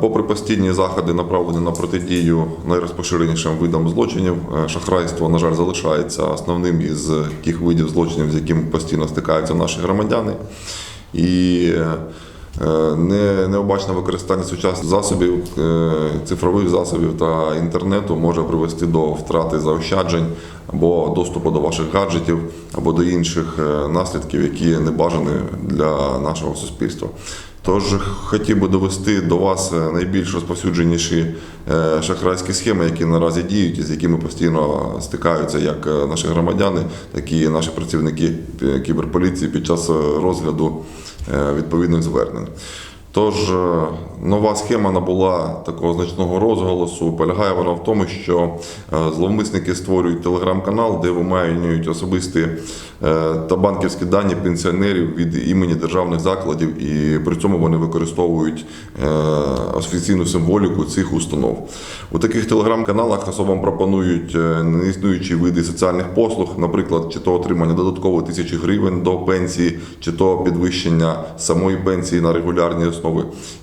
Попри постійні заходи, направлені на протидію найрозпоширенішим видам злочинів, е, шахрайство, на жаль, залишається основним із тих видів злочинів, з якими постійно стикаються наші громадяни. І е, необачне використання сучасних засобів, е, цифрових засобів та інтернету може привести до втрати заощаджень або доступу до ваших гаджетів, або до інших е, наслідків, які не бажані для нашого суспільства. Тож хотів би довести до вас е, найбільш розповсюдженіші е, шахрайські схеми, які наразі діють і з якими постійно стикаються як е, наші громадяни, так і наші працівники е, кіберполіції під час е, розгляду е, відповідних звернень. Тож е, нова схема набула такого значного розголосу. Полягає вона в тому, що е, зловмисники створюють телеграм-канал, де виманюють особисті е, та банківські дані пенсіонерів від імені державних закладів, і при цьому вони використовують офіційну символіку цих установ. У таких телеграм-каналах особам пропонують неіснуючі види соціальних послуг, наприклад, чи то отримання додатково тисячі гривень до пенсії, чи то підвищення самої пенсії на регулярній основі.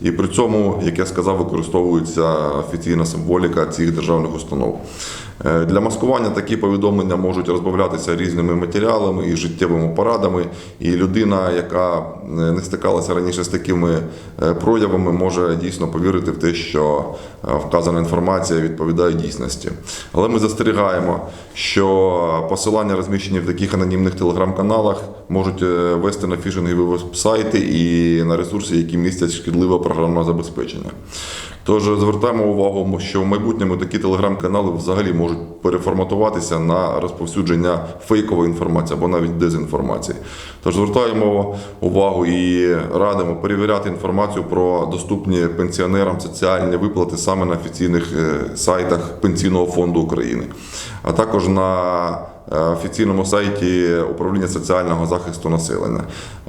І при цьому, як я сказав, використовується офіційна символіка цих державних установ. Е, Для маскування такі повідомлення можуть розбавлятися різними матеріалами і життєвими порадами. І людина, яка е, не стикалася раніше з такими е, проявами, може дійсно повірити в те, що вказана інформація відповідає дійсності. Але ми застерігаємо, що посилання, розміщені в таких анонімних телеграм-каналах, можуть вести на фішингові веб-сайти і на ресурси, які містять шкідливе програмне забезпечення. Тож звертаємо увагу, що в майбутньому такі телеграм-канали взагалі можуть переформатуватися на розповсюдження фейкової інформації або навіть дезінформації. Тож звертаємо увагу і радимо перевіряти інформацію про доступні пенсіонерам соціальні виплати саме на офіційних е, сайтах Пенсійного фонду України, а також на офіційному сайті управління соціального захисту населення.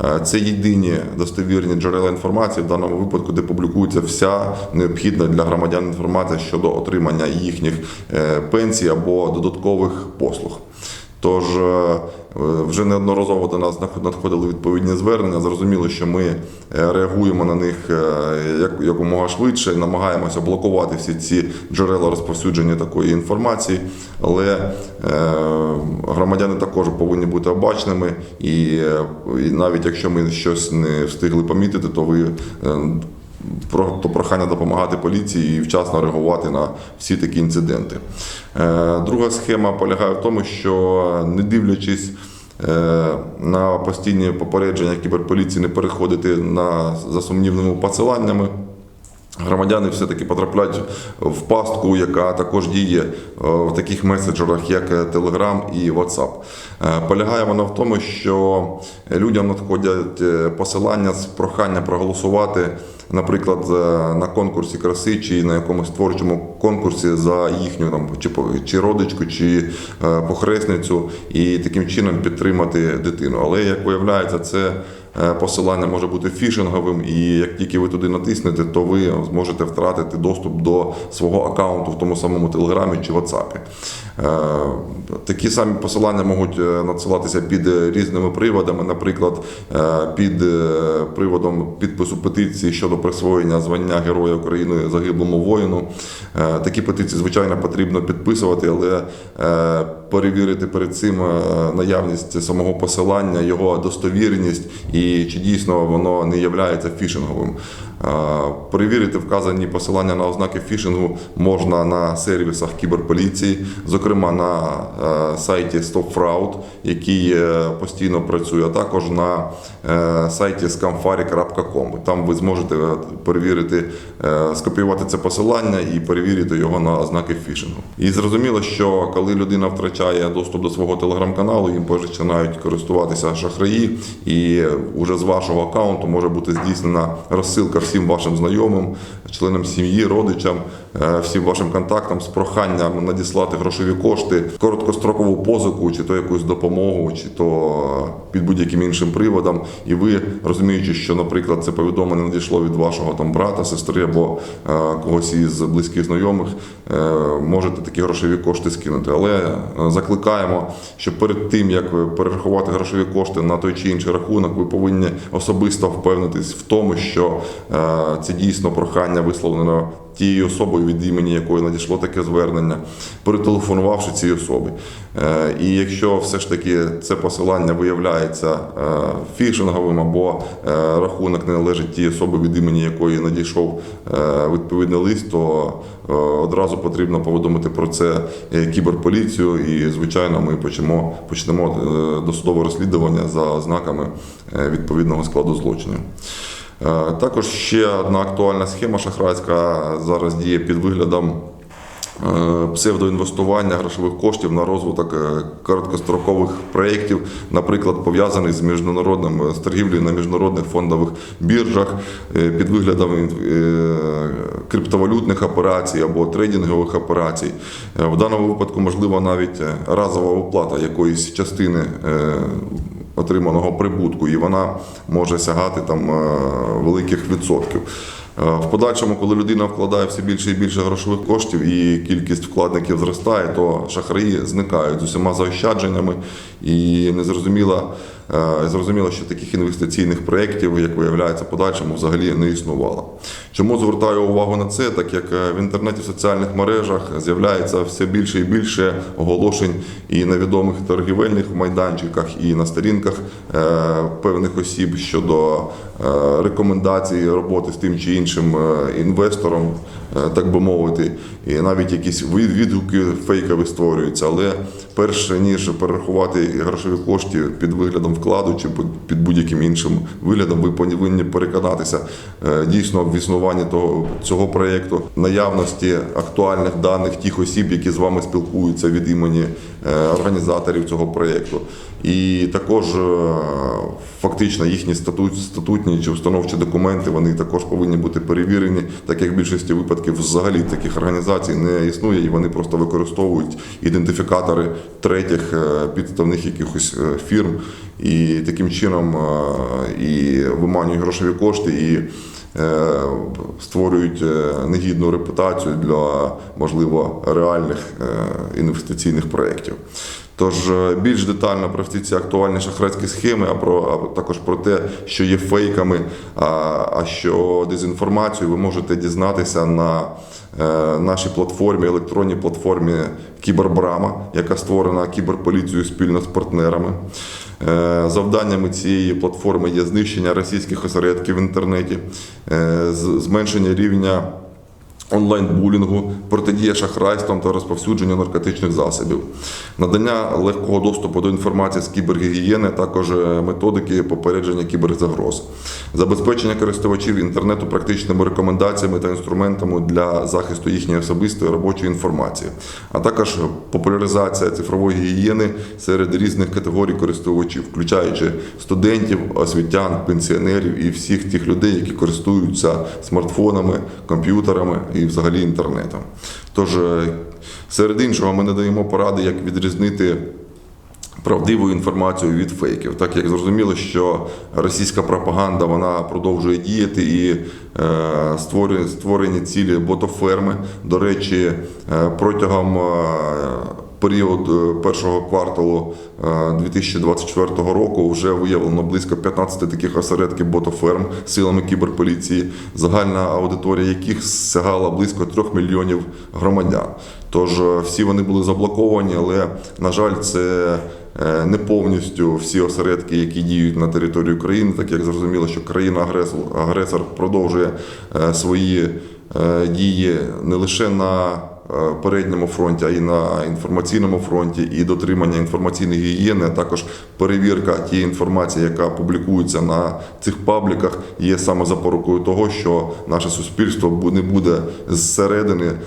Е, Це єдині достовірні джерела інформації в даному випадку, де публікується вся необхідна для громадян інформація щодо отримання їхніх е, пенсій або додаткових послуг. Тож е, вже неодноразово до нас надходили відповідні звернення. Зрозуміло, що ми е, реагуємо на них е, якомога швидше, намагаємося блокувати всі ці джерела розповсюдження такої інформації. Але громадяни також повинні бути обачними, і навіть якщо ми щось не встигли помітити, то ви. То прохання допомагати поліції і вчасно реагувати на всі такі інциденти. Е, Друга схема полягає в тому, що не дивлячись е, на постійні попередження кіберполіції не переходити на за сумнівними посиланнями. Громадяни все-таки потрапляють в пастку, яка також діє е, в таких меседжерах, як Telegram і WhatsApp. Полягає вона в тому, що людям надходять посилання з прохання проголосувати, наприклад, на конкурсі краси чи на якомусь творчому конкурсі за їхню там чи, чи родичку, чи е, похресницю, і таким чином підтримати дитину. Але як виявляється, це Е, посилання може бути фішинговим, і як тільки ви туди натиснете, то ви зможете втратити доступ до свого аккаунту в тому самому Телеграмі чи WhatsApp. Е, Такі самі посилання можуть е, надсилатися під е, різними приводами, наприклад, е, під е, приводом підпису петиції щодо присвоєння звання Героя України загиблому воїну. Е, Такі петиції, звичайно, потрібно підписувати, але е, перевірити перед цим е, наявність самого посилання, його достовірність і чи дійсно воно не являється фішинговим. Е, Перевірити вказані посилання на ознаки фішингу можна на сервісах кіберполіції, зокрема на е, сайті StopFraud, який е, постійно працює, а також на сайті scamfari.com. Там ви зможете перевірити, скопіювати це посилання і перевірити його на ознаки фішингу. І зрозуміло, що коли людина втрачає доступ до свого телеграм-каналу, їм починають користуватися шахраї, і вже з вашого аккаунту може бути здійснена розсилка всім вашим знайомим, членам сім'ї, родичам, всім вашим контактам з проханням надіслати грошові кошти, короткострокову позику, чи то якусь допомогу, чи то під будь-яким іншим приводом. І ви розуміючи, що, наприклад, це повідомлення надійшло від вашого там брата, сестри або е, когось із близьких знайомих, е, можете такі грошові кошти скинути. Але е, закликаємо, що перед тим як перерахувати грошові кошти на той чи інший рахунок, ви повинні особисто впевнитись в тому, що е, Е, Це дійсно прохання висловлено тією особою, від імені якої надійшло таке звернення, перетелефонувавши цій особі. Е, І якщо все ж таки це посилання виявляється е, фішинговим або е, рахунок не належить тій особі, від імені якої надійшов відповідний лист, то одразу потрібно повідомити про це кіберполіцію, і звичайно, ми почнемо почнемо досудове розслідування за ознаками відповідного складу злочину. Е, Також ще одна актуальна схема шахрайська зараз діє під виглядом е, псевдоінвестування грошових коштів на розвиток е, короткострокових проєктів, наприклад, пов'язаних з міжнародним з торгівлею на міжнародних фондових біржах під виглядом криптовалютних операцій або трейдингових операцій. В даному випадку можливо навіть разова оплата якоїсь частини. Отриманого прибутку, і вона може сягати там е, великих відсотків. Е, В подальшому, коли людина вкладає все більше і більше грошових коштів і кількість вкладників зростає, то шахраї зникають з усіма заощадженнями і незрозуміло, е, зрозуміло, що таких інвестиційних проєктів, як виявляється, подальшому взагалі не існувало. Чому звертаю увагу на це? Так як е, в інтернеті, в соціальних мережах з'являється все більше і більше оголошень і на відомих торгівельних майданчиках, і на сторінках е, певних осіб щодо е, рекомендацій роботи з тим чи іншим е, інвестором, е, так би мовити, і навіть якісь від- відгуки фейкові створюються. Але перш ніж перерахувати грошові кошти під виглядом вкладу чи під- будь-яким іншим виглядом, ви повинні переконатися е, дійсно в існуванні того цього проєкту, наявності актуальних даних тих осіб, які з вами спілкуються від імені е, організаторів цього проєкту. І також е, фактично їхні статут, статутні чи установчі документи вони також повинні бути перевірені, так як в більшості випадків взагалі таких організацій не існує, і вони просто використовують ідентифікатори третіх підставних якихось фірм, і таким чином е, і виманюють грошові кошти і. е, Створюють е, негідну репутацію для можливо реальних інвестиційних проєктів. Тож більш детально про всі ці актуальні шахрайські схеми, а про а також про те, що є фейками, а, а що дезінформацією, ви можете дізнатися на е, нашій платформі, електронній платформі Кібербрама, яка створена кіберполіцією спільно з партнерами. Е, Завданнями цієї платформи є знищення російських осередків в інтернеті, е, зменшення рівня онлайн-булінгу, протидія шахрайствам та розповсюдження наркотичних засобів, надання легкого доступу до інформації з кібергігієни, також е, методики попередження кіберзагроз, забезпечення користувачів інтернету практичними рекомендаціями та інструментами для захисту їхньої особистої робочої інформації, а також популяризація цифрової гігієни серед різних категорій користувачів, включаючи студентів, освітян, пенсіонерів і всіх тих людей, які користуються смартфонами, комп'ютерами і взагалі інтернетом. Тож, е, серед іншого, ми надаємо поради, як відрізнити. Правдиву інформацію від фейків, так як зрозуміло, що російська пропаганда вона продовжує діяти і е, створені, створені цілі ботоферми. До речі, е, протягом е, періоду е, першого кварталу е, 2024 року вже виявлено близько 15 таких осередків ботоферм силами кіберполіції, загальна аудиторія яких сягала близько 3 мільйонів громадян. Тож е, всі вони були заблоковані, але на жаль, це е, не повністю всі осередки, які діють на території України, так як зрозуміло, що країна-агресор продовжує е, свої е, дії не лише на е, передньому фронті, а й на інформаційному фронті, і дотримання інформаційної гігієни, а також перевірка тієї інформації, яка публікується на цих пабліках, є саме запорукою того, що наше суспільство не буде зсередини е,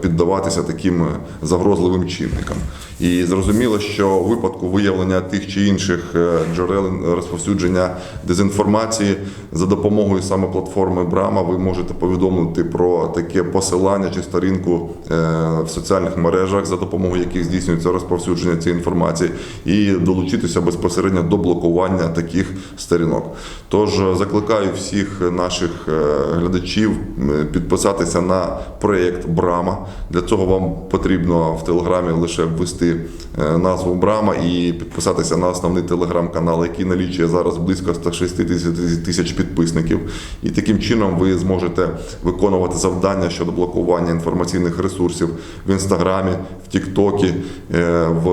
піддаватися таким загрозливим чинникам. І зрозуміло, що у випадку виявлення тих чи інших е, джерел розповсюдження дезінформації за допомогою саме платформи Брама ви можете повідомити про таке посилання чи сторінку е, в соціальних мережах, за допомогою яких здійснюється розповсюдження цієї інформації, і долучитися безпосередньо до блокування таких сторінок. Тож е, закликаю всіх наших е, глядачів е, підписатися на проєкт проєкт Брама. Для цього вам потрібно в телеграмі лише ввести е, назву Брама і підписатися на основний телеграм-канал, який налічує зараз близько 160 тисяч підписників. І таким чином ви зможете виконувати завдання щодо блокування інформаційних ресурсів в інстаграмі, в Тіктокі, е, в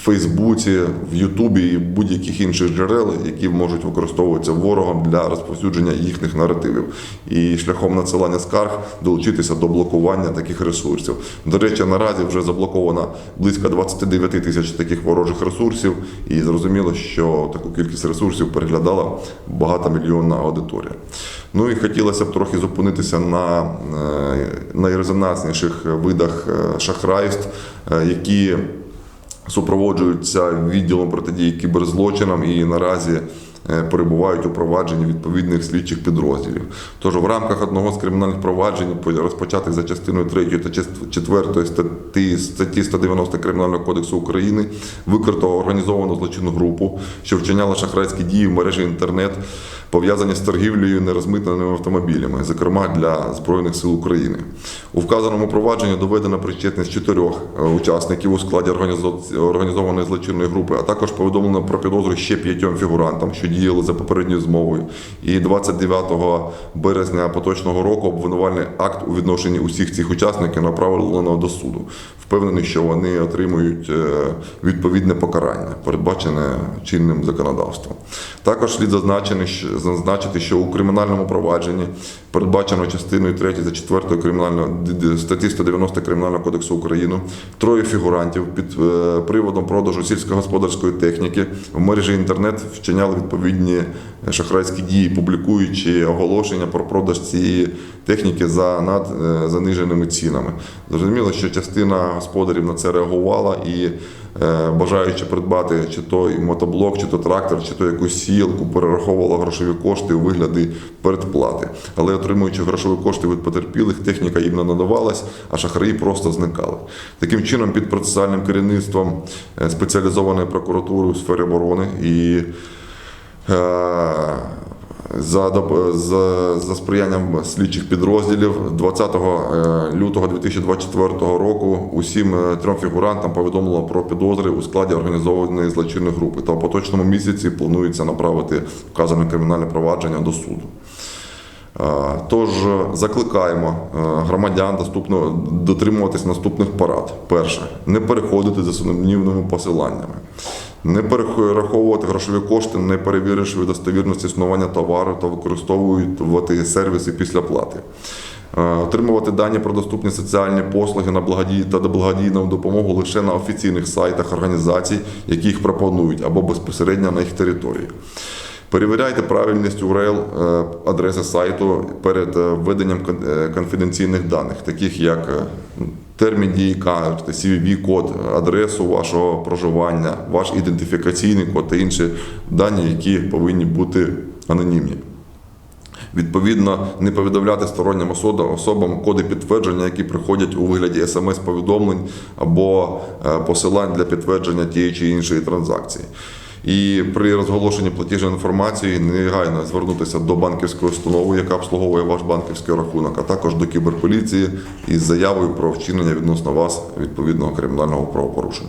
в Фейсбуці, в Ютубі і будь-яких інших джерел, які можуть використовуватися ворогом для розповсюдження їхніх наративів. І шляхом надсилання скарг долучитися до блокування таких ресурсів. До речі, наразі вже заблоковано близько 29 тисяч таких ворожих ресурсів, і зрозуміло, що таку кількість ресурсів переглядала багатомільйонна аудиторія. Ну і хотілося б трохи зупинитися на е, найрезонансніших видах е, шахрайств, е, які супроводжуються відділом протидії кіберзлочинам і наразі е, перебувають у провадженні відповідних слідчих підрозділів. Тож в рамках одного з кримінальних проваджень, розпочатих за частиною 3 та 4 статті, статті 190 Кримінального кодексу України, викрито організовану злочинну групу, що вчиняла шахрайські дії в мережі інтернет, пов'язані з торгівлею нерозмитненими автомобілями, зокрема для Збройних сил України. У вказаному провадженні доведена причетність чотирьох е, учасників у складі організо- організованої злочинної групи, а також повідомлено про підозру ще п'ятьом фігурантам, що діяли за попередньою змовою. І 29 березня поточного року обвинувальний акт у відношенні усіх цих учасників направлено до суду. Впевнений, що вони отримують е, відповідне покарання, передбачене чинним законодавством. Також слід зазначити, що- зазначити, що у кримінальному провадженні передбачено частиною 3 та 4 кримінального статті 190 Кримінального кодексу України троє фігурантів під е, приводом продажу сільськогосподарської техніки в мережі інтернет вчиняли відповідні шахрайські дії, публікуючи оголошення про продаж цієї техніки за над е, заниженими цінами. Зрозуміло, що частина господарів на це реагувала і е, бажаючи придбати чи то мотоблок, чи то трактор, чи то якусь сіялку, перераховувала грошові кошти у вигляді передплати. Але отримуючи грошові кошти від потерпілих, техніка їм не надавалась, а шахраї просто зникали. Таким чином, під процесуальним керівництвом е, спеціалізованої прокуратури у сфері оборони і за, доп- за, за сприянням слідчих підрозділів 20 е, лютого 2024 року усім е, трьом фігурантам повідомило про підозри у складі організованої злочинної групи. Та в поточному місяці планується направити вказане кримінальне провадження до суду. Е, Тож е, закликаємо е, громадян доступно дотримуватись наступних порад. Перше, не переходити за сумнівними посиланнями. Не перераховувати грошові кошти, не перевіривши достовірність існування товару та використовувати сервіси після плати. Е, Отримувати дані про доступні соціальні послуги на благодій та благодійну допомогу лише на офіційних сайтах організацій, які їх пропонують, або безпосередньо на їх території. Перевіряйте правильність URL е, адреси сайту перед е, введенням конфіденційних даних, таких як термін дії карти, CVV-код, адресу вашого проживання, ваш ідентифікаційний код та інші дані, які повинні бути анонімні. Відповідно, не повідомляти стороннім особам- особам коди підтвердження, які приходять у вигляді смс-повідомлень або е, посилань для підтвердження тієї чи іншої транзакції. І при розголошенні платіжної інформації негайно звернутися до банківської установи, яка обслуговує ваш банківський рахунок, а також до кіберполіції із заявою про вчинення відносно вас відповідного кримінального правопорушення.